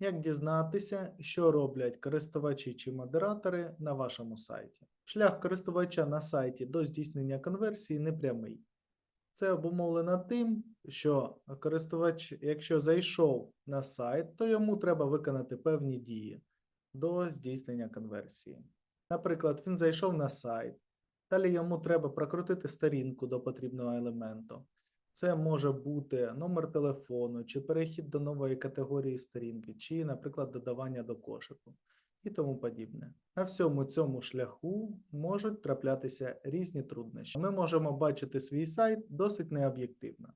Як дізнатися, що роблять користувачі чи модератори на вашому сайті? Шлях користувача на сайті до здійснення конверсії непрямий. Це обумовлено тим, що користувач, якщо зайшов на сайт, то йому треба виконати певні дії до здійснення конверсії. Наприклад, він зайшов на сайт, далі йому треба прокрутити сторінку до потрібного елементу. Це може бути номер телефону, чи перехід до нової категорії сторінки, чи, наприклад, додавання до кошику і тому подібне. На всьому цьому шляху можуть траплятися різні труднощі. Ми можемо бачити свій сайт досить необ'єктивно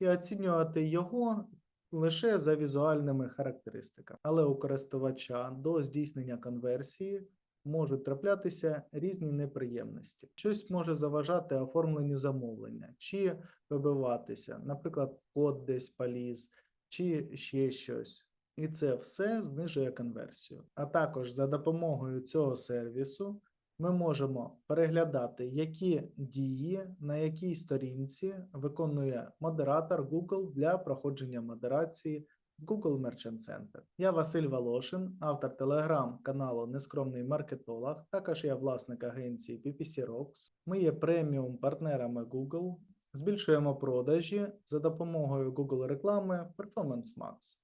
і оцінювати його лише за візуальними характеристиками. Але у користувача до здійснення конверсії можуть траплятися різні неприємності. Щось може заважати оформленню замовлення, чи вибиватися, наприклад, код десь поліз, чи ще щось. І це все знижує конверсію. А також за допомогою цього сервісу ми можемо переглядати, які дії на якій сторінці виконує модератор Google для проходження модерації Google Merchant Center. Я Василь Волошин, автор телеграм-каналу Нескромний маркетолог. Також я власник агенції PPC Rocks. Ми є преміум партнерами Google. Збільшуємо продажі за допомогою Google реклами Performance Max.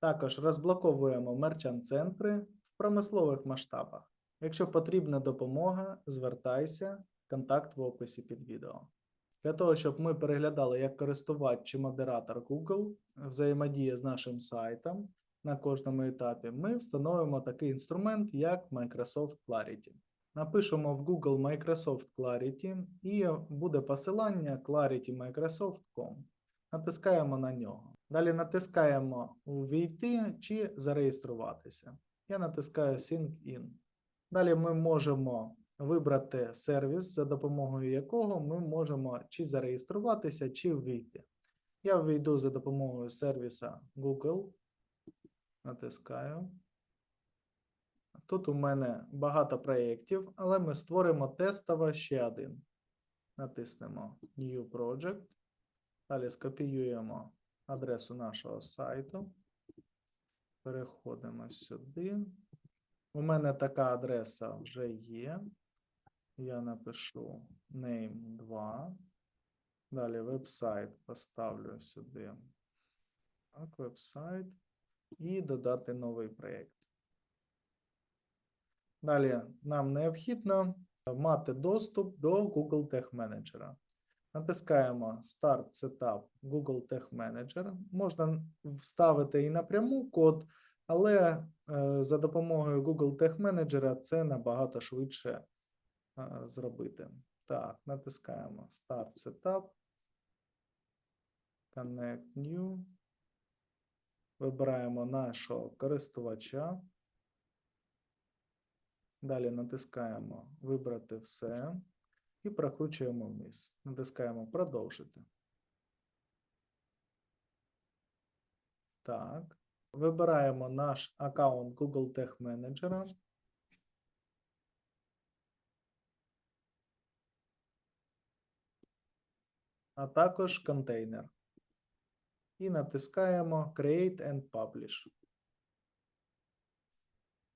Також розблоковуємо мерчант-центри в промислових масштабах. Якщо потрібна допомога, звертайся, контакт в описі під відео. Для того, щоб ми переглядали, як користувач чи модератор Google взаємодіє з нашим сайтом на кожному етапі, ми встановимо такий інструмент, як Microsoft Clarity. Напишемо в Google Microsoft Clarity і буде посилання claritymicrosoft.com. Натискаємо на нього. Далі натискаємо Увійти чи зареєструватися. Я натискаю Sync In. Далі ми можемо вибрати сервіс, за допомогою якого ми можемо чи зареєструватися, чи ввійти. Я ввійду за допомогою сервіса Google. Натискаю. Тут у мене багато проєктів, але ми створимо тестово ще один. Натиснемо New Project. Далі скопіюємо адресу нашого сайту. Переходимо сюди. У мене така адреса вже є. Я напишу name 2. Далі веб-сайт поставлю сюди. Так, веб-сайт. І додати новий проєкт. Далі нам необхідно мати доступ до Google Tag Manager. Натискаємо Start Setup Google Tag Manager. Можна вставити і напряму код, але е, за допомогою Google Tag Manager це набагато швидше зробити. Так, натискаємо Start Setup. Connect New. Вибираємо нашого користувача. Далі натискаємо Вибрати все і прокручуємо вниз. Натискаємо Продовжити. Так. Вибираємо наш аккаунт Google Tag Manager. А також контейнер. І натискаємо Create and Publish.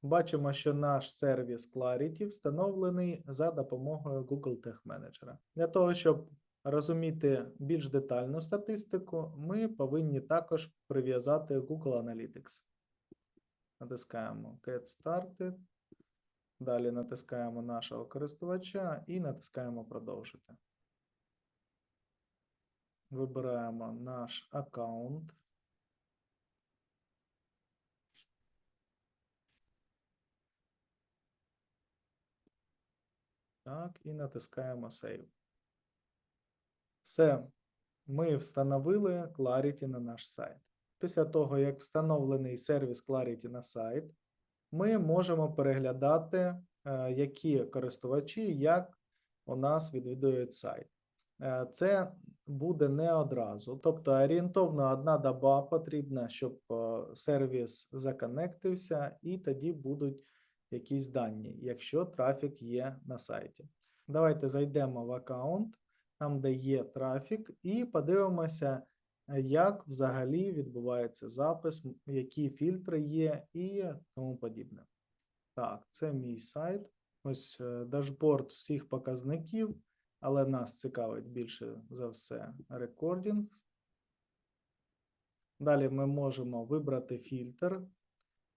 Бачимо, що наш сервіс Clarity встановлений за допомогою Google Tag Manager. Для того, щоб розуміти більш детальну статистику, ми повинні також прив'язати Google Analytics. Натискаємо Get Started. Далі натискаємо нашого користувача і натискаємо Продовжити. Вибираємо наш аккаунт. Так, і натискаємо Save. Все, ми встановили Clarity на наш сайт. Після того, як встановлений сервіс Clarity на сайт, ми можемо переглядати, е, які користувачі як у нас відвідують сайт. Е, Це буде не одразу. Тобто орієнтовно одна доба потрібна, щоб е, сервіс законектився, і тоді будуть якісь дані, якщо трафік є на сайті. Давайте зайдемо в аккаунт, там, де є трафік, і подивимося, е, як взагалі відбувається запис, які фільтри є і тому подібне. Так, це мій сайт. Ось дашборд всіх показників, але нас цікавить більше за все рекордінг. Далі ми можемо вибрати фільтр.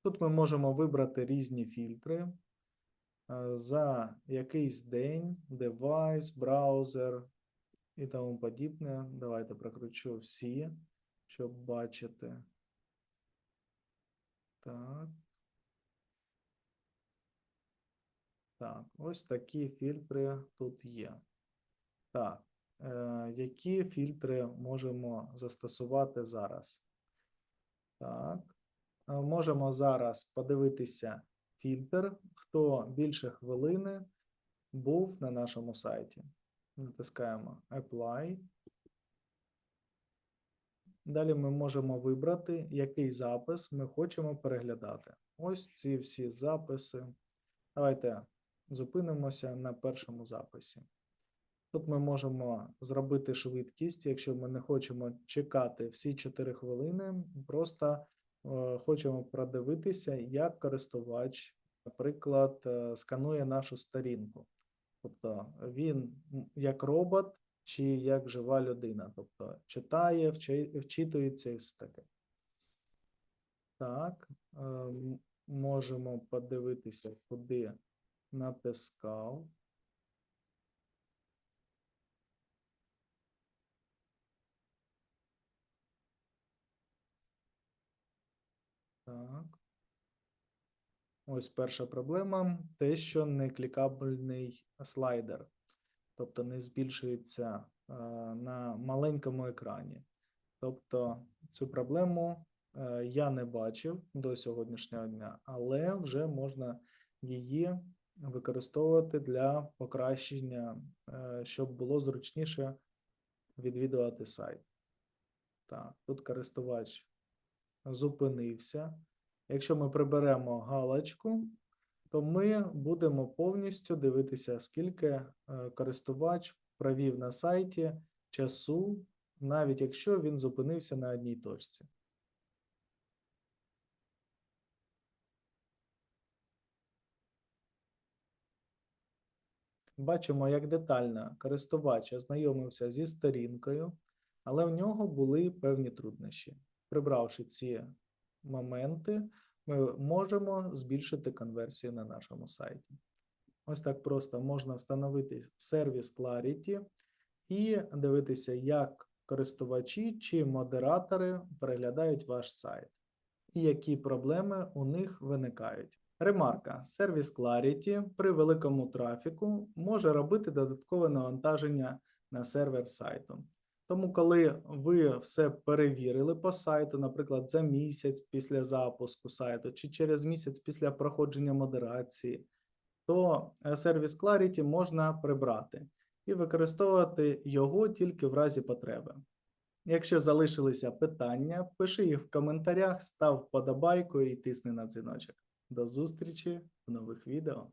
Тут ми можемо вибрати різні фільтри е, за якийсь день, девайс, браузер і тому подібне. Давайте прокручу всі, щоб бачити. Так. Так, ось такі фільтри тут є. Так, е, які фільтри можемо застосувати зараз? Так, е, можемо зараз подивитися фільтр, хто більше хвилини був на нашому сайті. Натискаємо Apply. Далі ми можемо вибрати, який запис ми хочемо переглядати. Ось ці всі записи. Давайте зупинимося на першому записі. Тут ми можемо зробити швидкість, якщо ми не хочемо чекати всі 4 хвилини, просто е, хочемо продивитися, як користувач, наприклад, е, сканує нашу сторінку. Тобто він як робот чи як жива людина, тобто читає, вчитується і все таке. Так, е, можемо подивитися, куди натискав. Так. Ось перша проблема. Те, що не клікабельний слайдер, тобто не збільшується е, на маленькому екрані. Тобто цю проблему е, я не бачив до сьогоднішнього дня, але вже можна її використовувати для покращення, е, щоб було зручніше відвідувати сайт. Так, тут користувач зупинився. Якщо ми приберемо галочку, то ми будемо повністю дивитися, скільки е, користувач провів на сайті часу, навіть якщо він зупинився на одній точці. Бачимо, як детально користувач ознайомився зі сторінкою, але в нього були певні труднощі. Прибравши ці моменти, ми можемо збільшити конверсію на нашому сайті. Ось так просто можна встановити сервіс Clarity і дивитися, як користувачі чи модератори переглядають ваш сайт, і які проблеми у них виникають. Ремарка: сервіс Clarity при великому трафіку може робити додаткове навантаження на сервер сайту. Тому, коли ви все перевірили по сайту, наприклад, за місяць після запуску сайту чи через місяць після проходження модерації, то е, сервіс Clarity можна прибрати і використовувати його тільки в разі потреби. Якщо залишилися питання, пиши їх в коментарях, став вподобайку і тисни на дзвіночок. До зустрічі в нових відео.